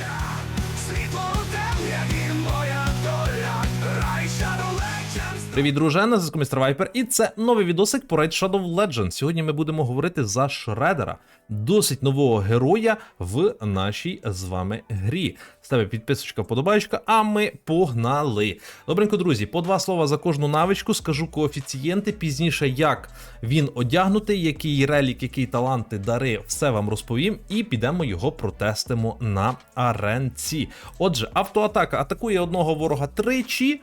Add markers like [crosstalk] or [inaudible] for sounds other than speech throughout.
життя, світло у Привіт, друже, на зв'язку Містер Вайпер, і це новий відосик по Raid Shadow Legends. Сьогодні ми будемо говорити за Шредера, досить нового героя в нашій з вами грі. Ставте підписочка, вподобаєчка, а ми погнали. Добренько, друзі, по два слова за кожну навичку, скажу коефіцієнти, пізніше як він одягнутий, який релік, який таланти, дари, все вам розповім, і підемо його протестимо на аренці. Отже, автоатака атакує одного ворога тричі.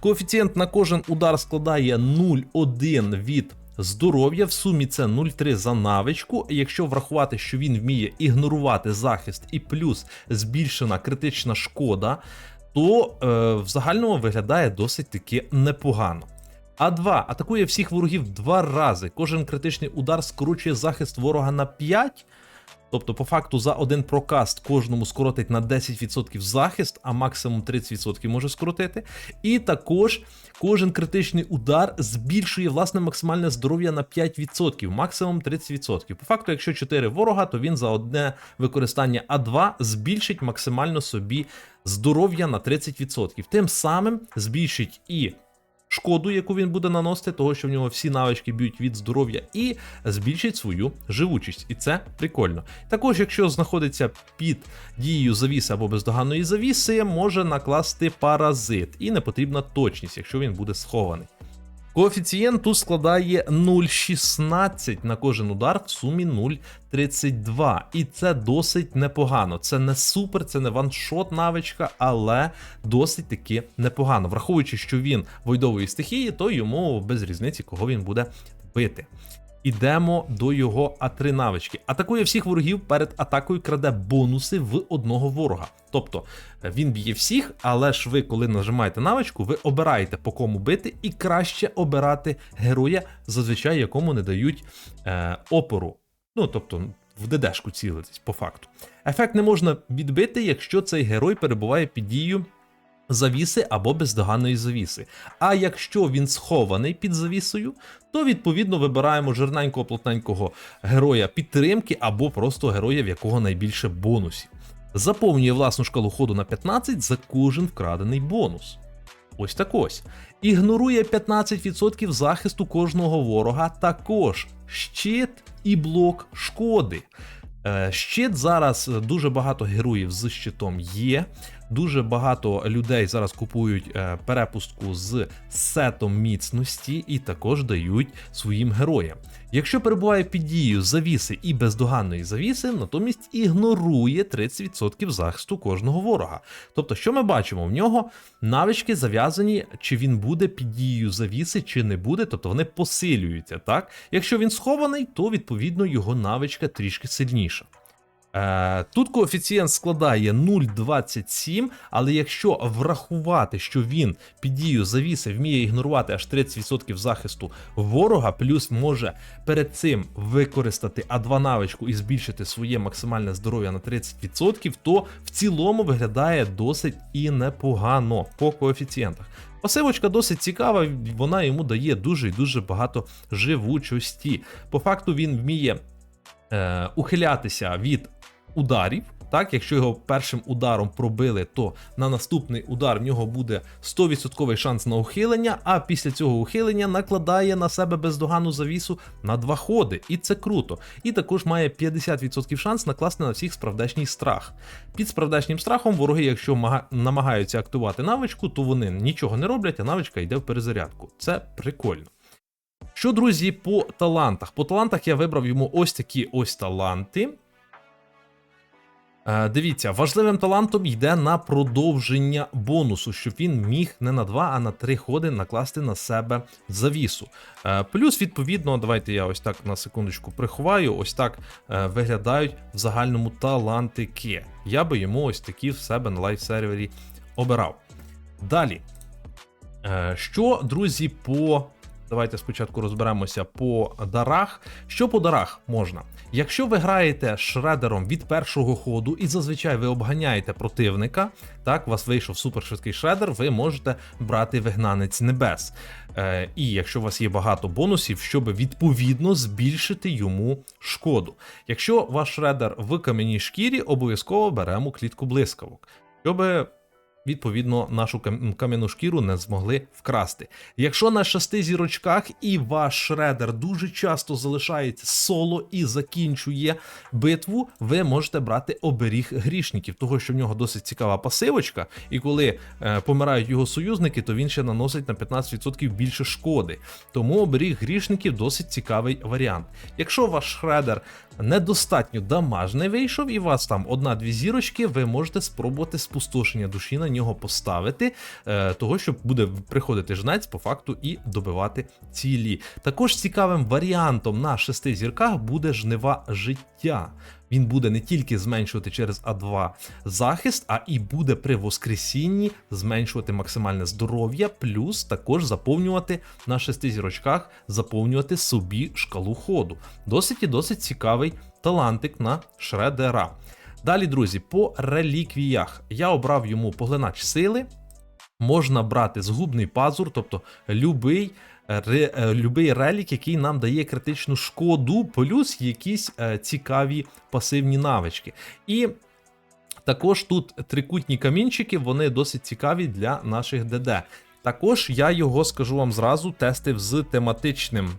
Коефіцієнт на кожен удар складає 0,1 від здоров'я. В сумі це 0,3 за навичку. Якщо врахувати, що він вміє ігнорувати захист і плюс збільшена критична шкода, то е, в загальному виглядає досить таки непогано. А2 атакує всіх ворогів два рази. Кожен критичний удар скорочує захист ворога на 5. Тобто, по факту, за один прокаст кожному скоротить на 10% захист, а максимум 30% може скоротити. І також кожен критичний удар збільшує власне максимальне здоров'я на 5%, максимум 30%. По факту, якщо 4 ворога, то він за одне використання А2 збільшить максимально собі здоров'я на 30%. Тим самим збільшить і шкоду, яку він буде наносити, того що в нього всі навички б'ють від здоров'я, і збільшить свою живучість. І це прикольно. Також, якщо знаходиться під дією завіси або бездоганної завіси, може накласти паразит, і не потрібна точність, якщо він буде схований. Коефіцієнт тут складає 0,16 на кожен удар в сумі 0,32. І це досить непогано. Це не супер, це не ваншот навичка, але досить таки непогано. Враховуючи, що він войдової стихії, то йому без різниці, кого він буде бити. Ідемо до його А3 навички. Атакує всіх ворогів перед атакою краде бонуси в одного ворога. Тобто е, він б'є всіх, але ж ви, коли нажимаєте навичку, ви обираєте по кому бити, і краще обирати героя, зазвичай якому не дають е, опору. Ну тобто в ДДшку цілитись, по факту. Ефект не можна відбити, якщо цей герой перебуває під дією завіси або бездоганної завіси. А якщо він схований під завісою, то відповідно вибираємо жирненького плотненького героя підтримки або просто героя, в якого найбільше бонусів. Заповнює власну шкалу ходу на 15 за кожен вкрадений бонус. Ось так ось. Ігнорує 15% захисту кожного ворога, також щит і блок шкоди. Е, Щит зараз дуже багато героїв з щитом є. Дуже багато людей зараз купують е, перепустку з сетом міцності і також дають своїм героям. Якщо перебуває під дією завіси і бездоганної завіси, натомість ігнорує 30% захисту кожного ворога. Тобто, що ми бачимо? В нього навички зав'язані, чи він буде під дією завіси, чи не буде, тобто вони посилюються. Так? Якщо він схований, то відповідно його навичка трішки сильніша. Е, Тут коефіцієнт складає 0,27, але якщо врахувати, що він під дією завіси вміє ігнорувати аж 30% захисту ворога, плюс може перед цим використати А2 навичку і збільшити своє максимальне здоров'я на 30%, то в цілому виглядає досить і непогано по коефіцієнтах. Пасивочка досить цікава, вона йому дає дуже і дуже багато живучості. По факту він вміє е, ухилятися від ударів. Так, якщо його першим ударом пробили, то на наступний удар в нього буде 100% шанс на ухилення, а після цього ухилення накладає на себе бездоганну завісу на два ходи, і це круто. І також має 50% шанс накласти на всіх справдешній страх. Під справдешнім страхом вороги, якщо намагаються активувати навичку, то вони нічого не роблять, а навичка йде в перезарядку. Це прикольно. Що, друзі, по талантах? По талантах я вибрав йому ось такі ось таланти. Е, Дивіться, важливим талантом йде на продовження бонусу, щоб він міг не на 2, а на 3 ходи накласти на себе завісу. Е, Плюс, відповідно, давайте я ось так на секундочку приховаю, ось так е, виглядають в загальному талантики. Я би йому ось такі в себе на лайв-сервері обирав. Далі. Що, друзі, по Давайте спочатку розберемося по дарах. Що по дарах можна? Якщо ви граєте шредером від першого ходу і зазвичай ви обганяєте противника, так, у вас вийшов супершвидкий шредер, ви можете брати вигнанець небес. Е, і якщо у вас є багато бонусів, щоб відповідно збільшити йому шкоду. Якщо ваш шредер в кам'яній шкірі, обов'язково беремо клітку блискавок, щоб відповідно нашу кам'яну шкіру не змогли вкрасти. Якщо на шести зірочках і ваш шредер дуже часто залишається соло і закінчує битву, ви можете брати оберіг грішників, того що в нього досить цікава пасивочка, і коли е, помирають його союзники, то він ще наносить на 15% більше шкоди. Тому оберіг грішників досить цікавий варіант. Якщо ваш шредер недостатньо дамажний вийшов, і у вас там одна-дві зірочки, ви можете спробувати спустошення душі на нього поставити, е, того, що буде приходити жнець по факту і добивати цілі. Також цікавим варіантом на шести зірках буде жнива життя. Він буде не тільки зменшувати через А2 захист, а і буде при воскресінні зменшувати максимальне здоров'я, плюс також заповнювати на шести зірочках, заповнювати собі шкалу ходу. Досить і досить цікавий талантик на шредера. Далі, друзі, по реліквіях я обрав йому поглинач сили. Можна брати згубний пазур, тобто любий, ре, е, любий релік, який нам дає критичну шкоду, плюс якісь е, цікаві пасивні навички. І також тут трикутні камінчики, вони досить цікаві для наших ДД. Також я його скажу вам зразу, тестив з тематичним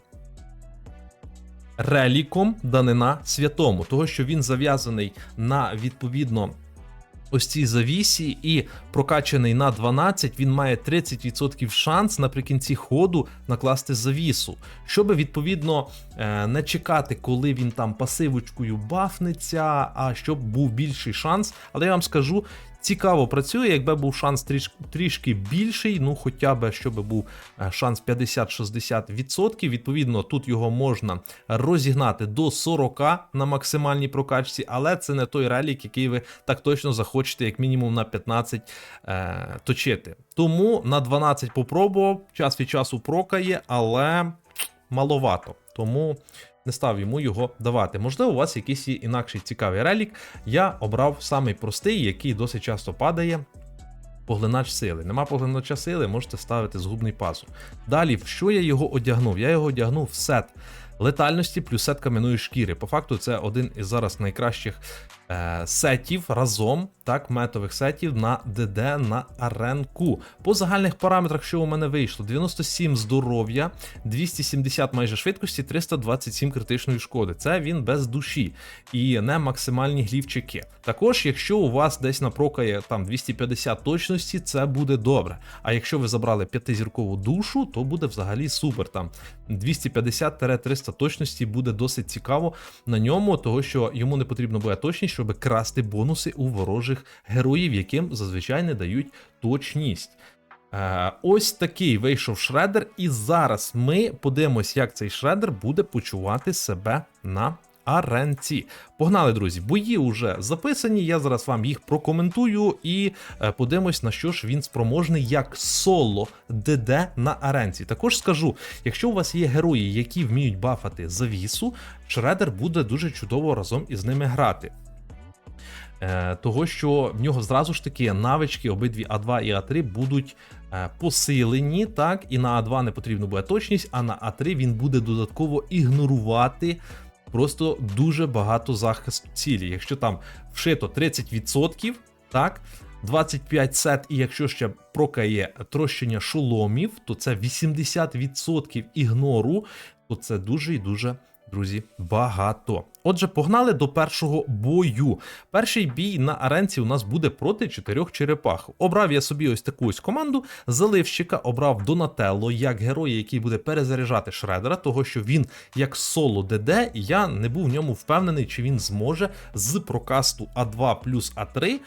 реліком данина святому, того що він зав'язаний на відповідно. Ось цій завісі і прокачаний на 12, він має 30% шанс наприкінці ходу накласти завісу, щоб відповідно е, не чекати, коли він там пасивочкою бафнеться, а щоб був більший шанс. Але я вам скажу, цікаво працює, якби був шанс тріш, трішки більший, ну хоча б щоб був е, шанс 50-60%. Відповідно, тут його можна розігнати до 40 на максимальній прокачці, але це не той релік, який ви так точно захочете, як мінімум на 15 е, точити. Тому на 12 попробував, час від часу прокає, але маловато. Тому не став йому його давати. Можливо, у вас якийсь інакший цікавий релік. Я обрав самий простий, який досить часто падає. Поглинач сили. Нема поглинача сили, можете ставити згубний пазур. Далі, в що я його одягнув? Я його одягнув в сет летальності плюс сет кам'яної шкіри. По факту, це один із зараз найкращих сетів разом, так, метових сетів на ДД на аренку. По загальних параметрах, що у мене вийшло: 97 здоров'я, 270 майже швидкості, 327 критичної шкоди. Це він без душі і не максимальні глівчики. Також, якщо у вас десь напрокає там 250 точності, це буде добре. А якщо ви забрали п'ятизіркову душу, то буде взагалі супер. Там 250-300 точності буде досить цікаво на ньому, того що йому не потрібно буде точність, щоб красти бонуси у ворожих героїв, яким зазвичай не дають точність. Е, ось такий вийшов шредер, і зараз ми подивимось, як цей шредер буде почувати себе на аренці. Погнали, друзі, бої вже записані. Я зараз вам їх прокоментую і е, подивимось, на що ж він спроможний як соло ДД на аренці. Також скажу, якщо у вас є герої, які вміють бафати завісу, шредер буде дуже чудово разом із ними грати. Е, того, що в нього зразу ж таки навички обидві А2 і А3 будуть е, посилені, так, і на А2 не потрібна буде точність, а на А3 він буде додатково ігнорувати просто дуже багато захисту цілі. Якщо там вшито 30%, так. 25 сет, і якщо ще прокає трощення шоломів, то це 80% ігнору, то це дуже і дуже, друзі, багато. Отже, погнали до першого бою. Перший бій на аренці у нас буде проти чотирьох черепах. Обрав я собі ось таку ось команду. Заливщика обрав Донателло як героя, який буде перезаряджати шредера, того що він як соло ДД, я не був в ньому впевнений, чи він зможе з прокасту А2 плюс А3 е,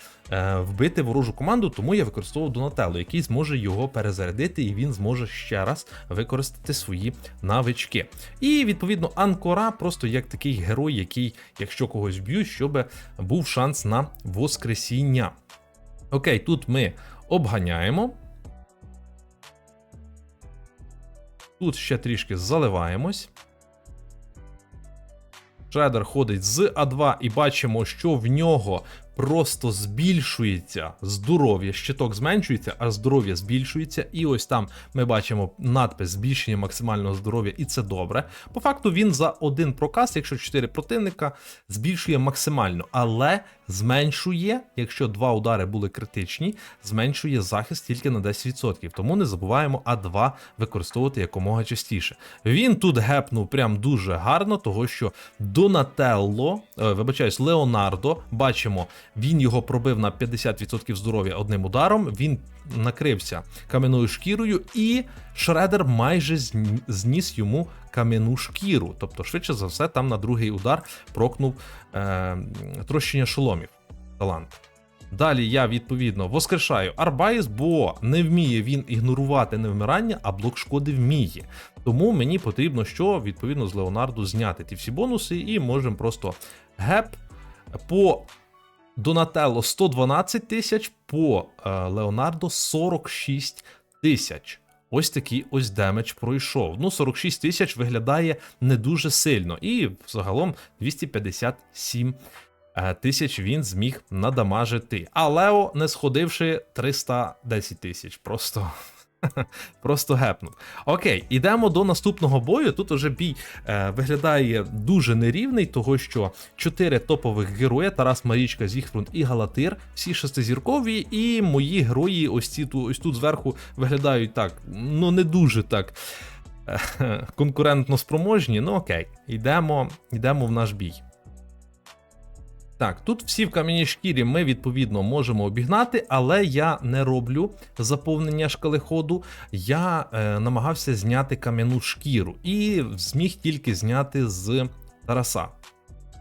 вбити ворожу команду, тому я використовував Донателло, який зможе його перезарядити, і він зможе ще раз використати свої навички. І відповідно Анкора просто як такий герой, який, якщо когось б'ють, щоб був шанс на воскресіння. Окей, тут ми обганяємо. Тут ще трішки заливаємось. Шредер ходить з А2 і бачимо, що в нього просто збільшується здоров'я. Щиток зменшується, а здоров'я збільшується. І ось там ми бачимо надпис збільшення максимального здоров'я, і це добре. По факту він за один проказ, якщо 4 противника, збільшує максимально, але зменшує, якщо два удари були критичні, зменшує захист тільки на 10%. Тому не забуваємо А2 використовувати якомога частіше. Він тут гепнув прям дуже гарно, того що Донателло, е, вибачаюсь, Леонардо, бачимо, він його пробив на 50% здоров'я одним ударом. Він накрився кам'яною шкірою, і Шредер майже зніс йому кам'яну шкіру. Тобто, швидше за все, там на другий удар прокнув е, трощення шоломів. Талант. Далі я відповідно воскрешаю Арбайс, бо не вміє він ігнорувати невмирання, а блок шкоди вміє. Тому мені потрібно, що відповідно з Леонардо зняти ті всі бонуси, і можемо просто геп по Донателло 112 тисяч, по е, Леонардо 46 тисяч. Ось такий ось демедж пройшов. Ну, 46 тисяч виглядає не дуже сильно. І загалом 257 е, тисяч він зміг надамажити. А Лео, не сходивши 310 тисяч. Просто. [laughs] Просто гепнув. Окей, ідемо до наступного бою. Тут уже бій е, виглядає дуже нерівний, того що чотири топових героя: Тарас Марічка, Зігфрунд і Галатир, всі шестизіркові, і мої герої, ось ці ось тут зверху виглядають так, ну не дуже так е, [laughs] конкурентно спроможні. Ну окей, йдемо, йдемо в наш бій. Так, тут всі в кам'яній шкірі ми відповідно можемо обігнати, але я не роблю заповнення шкали ходу. Я е, намагався зняти кам'яну шкіру і зміг тільки зняти з Тараса.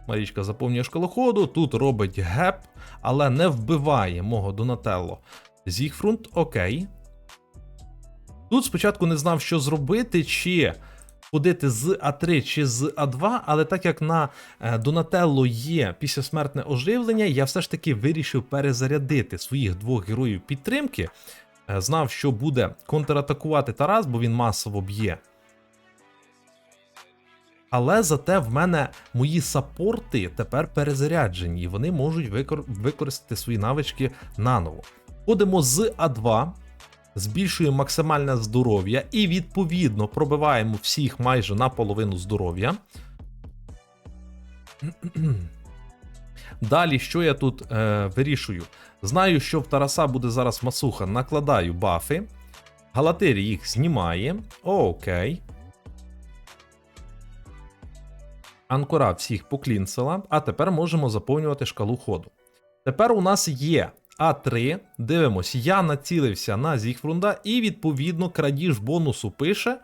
Марічка заповнює шкалоходу, тут робить геп, але не вбиває мого Донателло. Зігфрунд, окей. Тут спочатку не знав, що зробити, чи ходити з А3 чи з А2, але так як на е, Донателло є післязмертне оживлення, я все ж таки вирішив перезарядити своїх двох героїв підтримки. Е, Знав, що буде контратакувати Тарас, бо він масово б'є. Але зате в мене мої саппорти тепер перезаряджені, і вони можуть викор- використати свої навички наново. Ходимо з А2, збільшуємо максимальне здоров'я і відповідно пробиваємо всіх майже на половину здоров'я. Далі, що я тут е, вирішую? Знаю, що в Тараса буде зараз масуха, накладаю бафи. Галатир їх знімає. Окей. Анкора всіх поклінсила, а тепер можемо заповнювати шкалу ходу. Тепер у нас є А3. Дивимось, я націлився на Зігфрунда, і відповідно крадіж бонусу пише.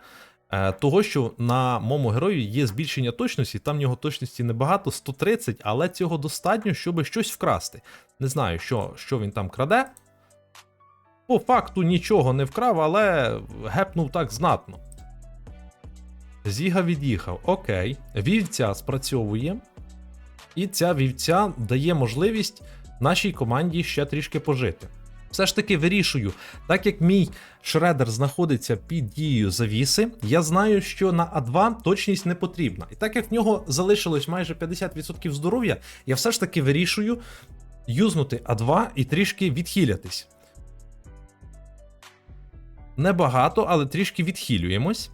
е, Того, що на моєму герою є збільшення точності, там в нього точності небагато, 130, але цього достатньо, щоб щось вкрасти. Не знаю, що, що він там краде. По факту нічого не вкрав, але гепнув так знатно. Зіга від'їхав. Окей. Вівця спрацьовує. І ця вівця дає можливість нашій команді ще трішки пожити. Все ж таки вирішую, так як мій шредер знаходиться під дією завіси, я знаю, що на А2 точність не потрібна. І так як в нього залишилось майже 50% здоров'я, я все ж таки вирішую юзнути А2 і трішки відхилятись. Небагато, але трішки відхилюємось.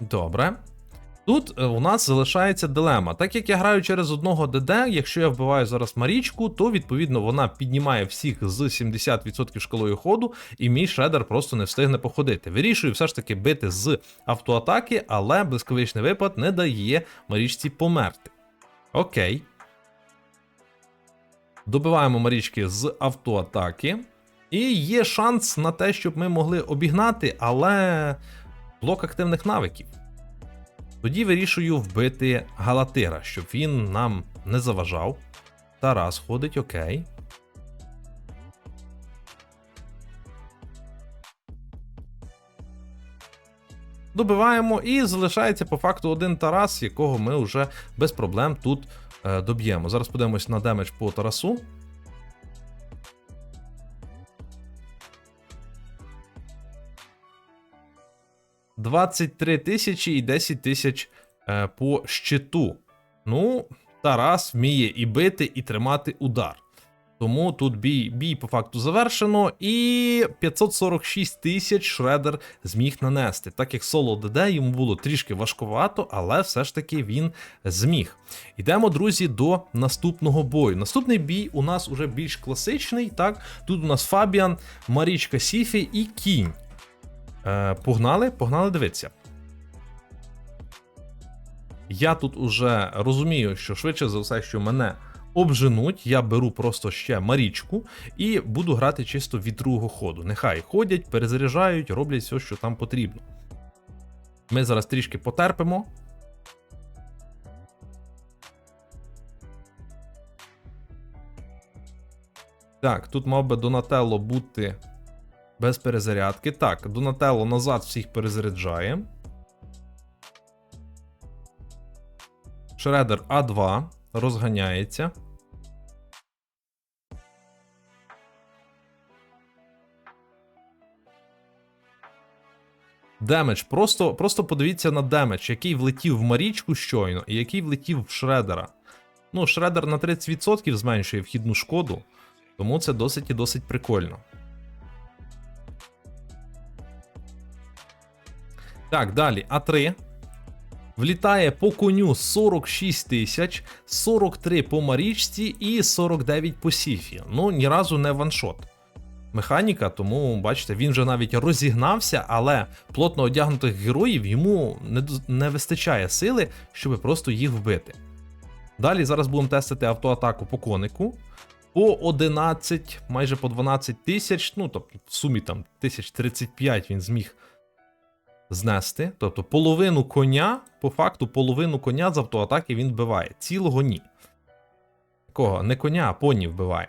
Добре. Тут е, у нас залишається дилема. Так як я граю через одного ДД, якщо я вбиваю зараз Марічку, то відповідно вона піднімає всіх з 70% шкалою ходу, і мій шредер просто не встигне походити. Вирішую все ж таки бити з автоатаки, але блискавичний випад не дає Марічці померти. Окей. Добиваємо Марічки з автоатаки. І є шанс на те, щоб ми могли обігнати, але блок активних навиків. Тоді вирішую вбити Галатира, щоб він нам не заважав. Тарас ходить, окей. Добиваємо і залишається по факту один Тарас, якого ми вже без проблем тут е, доб'ємо. Зараз подивимось на демедж по Тарасу. 23 тисячі і 10 тисяч е, по щиту. Ну, Тарас вміє і бити, і тримати удар. Тому тут бій, бій по факту завершено, і 546 тисяч Шредер зміг нанести. Так як соло ДД йому було трішки важкувато, але все ж таки він зміг. Йдемо, друзі, до наступного бою. Наступний бій у нас уже більш класичний. Так, тут у нас Фабіан, Марічка Сіфі і кінь. Е, погнали, погнали дивитися. Я тут уже розумію, що швидше за все, що мене обженуть, я беру просто ще Марічку і буду грати чисто від другого ходу. Нехай ходять, перезаряджають, роблять все, що там потрібно. Ми зараз трішки потерпимо. Так, тут мав би Донателло бути без перезарядки. Так, Донателло назад всіх перезаряджає. Шредер А2 розганяється. Демедж. Просто, просто подивіться на демедж, який влетів в Марічку щойно, і який влетів в Шредера. Ну, Шредер на 30% зменшує вхідну шкоду, тому це досить і досить прикольно. Так, далі, А3. Влітає по коню 46 тисяч, 43 по Марічці і 49 по Сіфі. Ну, ні разу не ваншот. Механіка, тому бачите, він вже навіть розігнався, але плотно одягнутих героїв йому не, не вистачає сили, щоб просто їх вбити. Далі зараз будемо тестити автоатаку по конику. По 11, майже по 12 тисяч, ну тобто в сумі там 1035 він зміг знести. Тобто половину коня, по факту, половину коня з автоатаки він вбиває. Цілого ні. Кого? Не коня, а поні вбиває.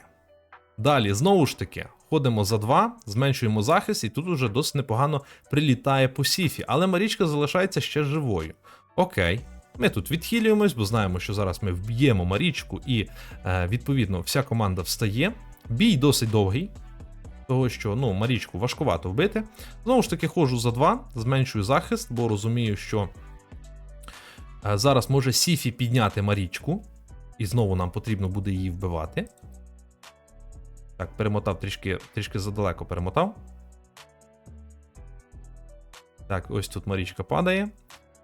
Далі, знову ж таки, ходимо за 2, зменшуємо захист, і тут уже досить непогано прилітає по сіфі. Але Марічка залишається ще живою. Окей. Ми тут відхилюємось, бо знаємо, що зараз ми вб'ємо Марічку, і е, відповідно вся команда встає. Бій досить довгий, того що ну, Марічку важкувато вбити. Знову ж таки, ходжу за 2, зменшую захист, бо розумію, що е, зараз може Сіфі підняти Марічку, і знову нам потрібно буде її вбивати. Так, перемотав трішки, трішки задалеко перемотав. Так, ось тут Марічка падає.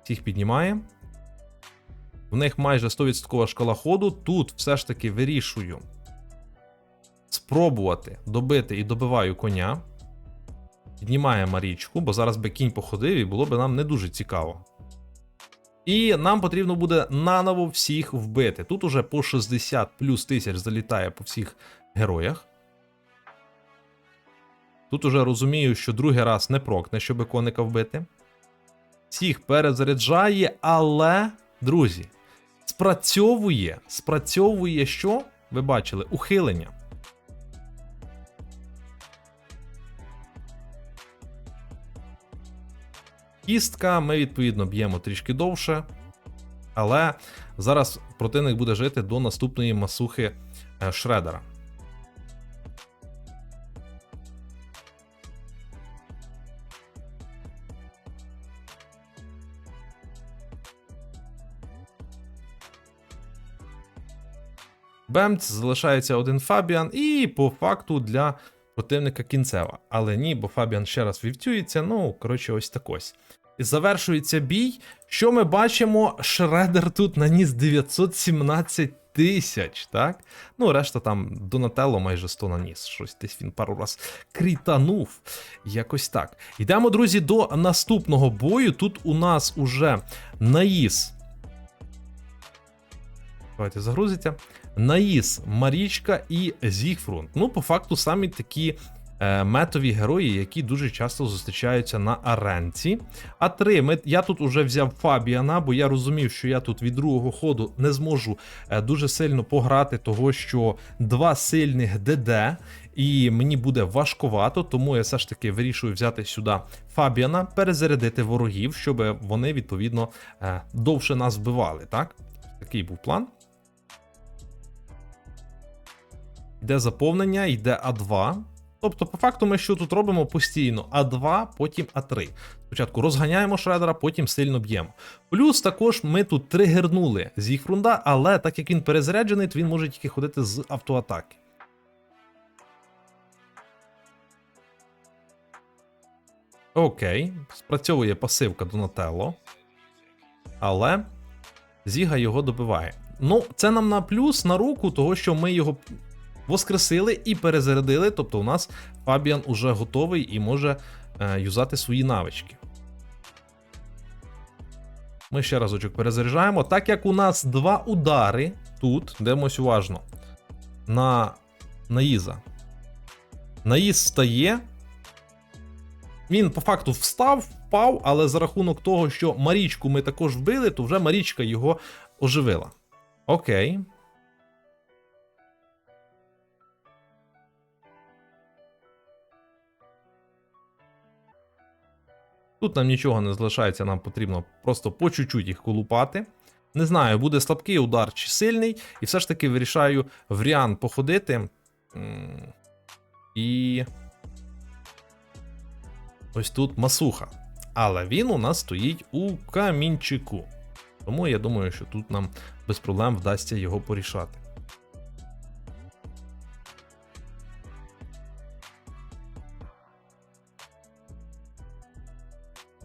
Всіх піднімає. В них майже 100% шкала ходу. Тут все ж таки вирішую спробувати добити і добиваю коня. Піднімає Марічку, бо зараз би кінь походив і було б нам не дуже цікаво. І нам потрібно буде наново всіх вбити. Тут уже по 60 плюс тисяч залітає по всіх героях. Тут уже розумію, що другий раз не прокне, щоб коника вбити. Всіх перезаряджає, але, друзі, спрацьовує, спрацьовує що? Ви бачили, ухилення. Кістка, ми відповідно б'ємо трішки довше, але зараз противник буде жити до наступної масухи е, Шредера. Бемц залишається один Фабіан, і по факту для противника кінцева. Але ні, бо Фабіан ще раз вівтюється. Ну, коротше, ось так ось. Завершується бій. Що ми бачимо? Шредер тут наніс 917 тисяч, так? Ну, решта там Донателло майже 100 наніс. Щось десь він пару раз крітанув. Якось так. Йдемо, друзі, до наступного бою. Тут у нас уже наїс. Давайте загрузиться. Наїс, Марічка і Зігфрунт. Ну, по факту, самі такі метові герої, які дуже часто зустрічаються на аренці. А три, ми, я тут уже взяв Фабіана, бо я розумів, що я тут від другого ходу не зможу е, дуже сильно пограти, того що два сильних ДД, і мені буде важкувато, тому я все ж таки вирішую взяти сюди Фабіана, перезарядити ворогів, щоб вони відповідно е, довше нас вбивали. Так? Такий був план. Йде заповнення, йде А2. Тобто, по факту, ми що тут робимо постійно А2, потім А3. Спочатку розганяємо шредера, потім сильно б'ємо. Плюс також ми тут тригернули з їх фрунда, але так як він перезаряджений, то він може тільки ходити з автоатаки. Окей, спрацьовує пасивка Донателло. Але Зіга його добиває. Ну, це нам на плюс на руку, того що ми його воскресили і перезарядили. Тобто у нас Фабіан уже готовий і може е, юзати свої навички. Ми ще разочок перезаряджаємо. Так як у нас два удари тут, дивимось уважно. На наїза. Наїз стає. Він по факту встав, впав, але за рахунок того, що Марічку ми також вбили, то вже Марічка його оживила. Окей. Тут нам нічого не залишається, нам потрібно просто по чуть-чуть їх колупати. Не знаю, буде слабкий удар чи сильний, і все ж таки вирішаю варіант походити. І. Ось тут масуха. Але він у нас стоїть у камінчику. Тому я думаю, що тут нам без проблем вдасться його порішати.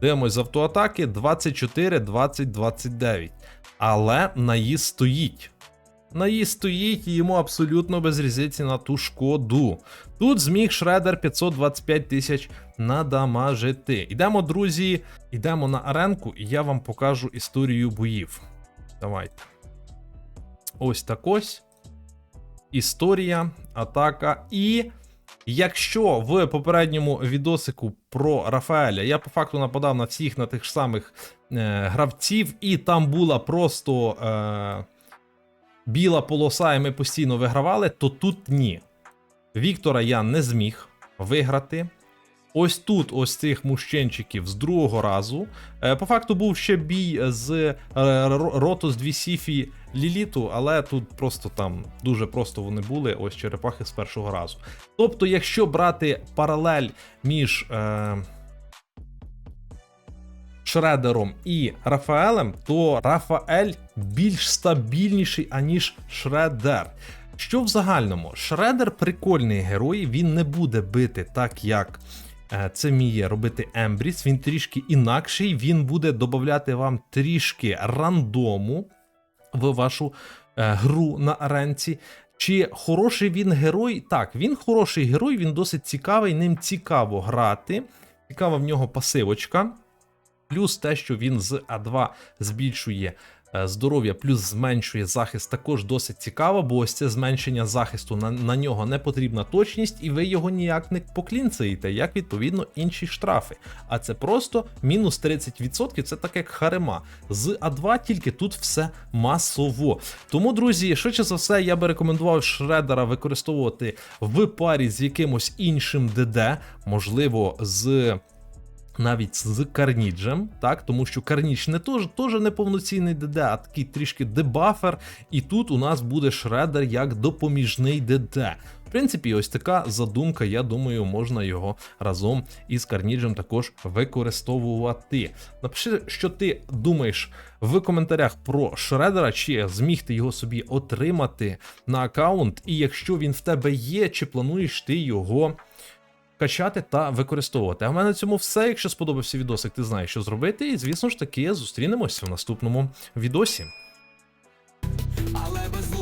Дивимось з автоатаки 24, 20, 29. Але наїзд стоїть. Наїзд стоїть і йому абсолютно без різниці на ту шкоду. Тут зміг Шредер 525 тисяч надамажити. Ідемо, друзі, ідемо на аренку, і я вам покажу історію боїв. Давайте. Ось так ось. Історія, атака. І якщо в попередньому відосику про Рафаеля я по факту нападав на всіх на тих ж самих е, гравців, і там була просто. Е, біла полоса, і ми постійно вигравали, то тут ні. Віктора я не зміг виграти. Ось тут, ось цих мужчинчиків з другого разу. Е, По факту був ще бій з е, Ро- Ротус 2 Сіфі Ліліту, але тут просто там дуже просто вони були, ось черепахи з першого разу. Тобто, якщо брати паралель між. Е, Шредером і Рафаелем, то Рафаель більш стабільніший, аніж Шредер. Що в загальному? Шредер прикольний герой, він не буде бити так, як е, це вміє робити Ембріс. Він трішки інакший, він буде додати вам трішки рандому в вашу е, гру на аренці. Чи хороший він герой? Так, він хороший герой, він досить цікавий, ним цікаво грати. Цікава в нього пасивочка. Плюс те, що він з А2 збільшує здоров'я, плюс зменшує захист, також досить цікаво, бо ось це зменшення захисту на, на нього не потрібна точність, і ви його ніяк не поклінцаєте, як відповідно інші штрафи. А це просто мінус 30%, це так як харема. З А2 тільки тут все масово. Тому, друзі, швидше за все, я би рекомендував шредера використовувати в парі з якимось іншим ДД, можливо, з навіть з Карніджем, так, тому що Карніч не теж, теж неповноцінний ДД, а такий трішки дебафер, і тут у нас буде шредер як допоміжний ДД. В принципі, ось така задумка, я думаю, можна його разом із Карніджем також використовувати. Напиши, що ти думаєш в коментарях про шредера, чи зміг ти його собі отримати на аккаунт, і якщо він в тебе є, чи плануєш ти його качати та використовувати. А в мене на цьому все. Якщо сподобався відосик, ти знаєш, що зробити. І звісно ж таки, зустрінемось в наступному відосі. Але без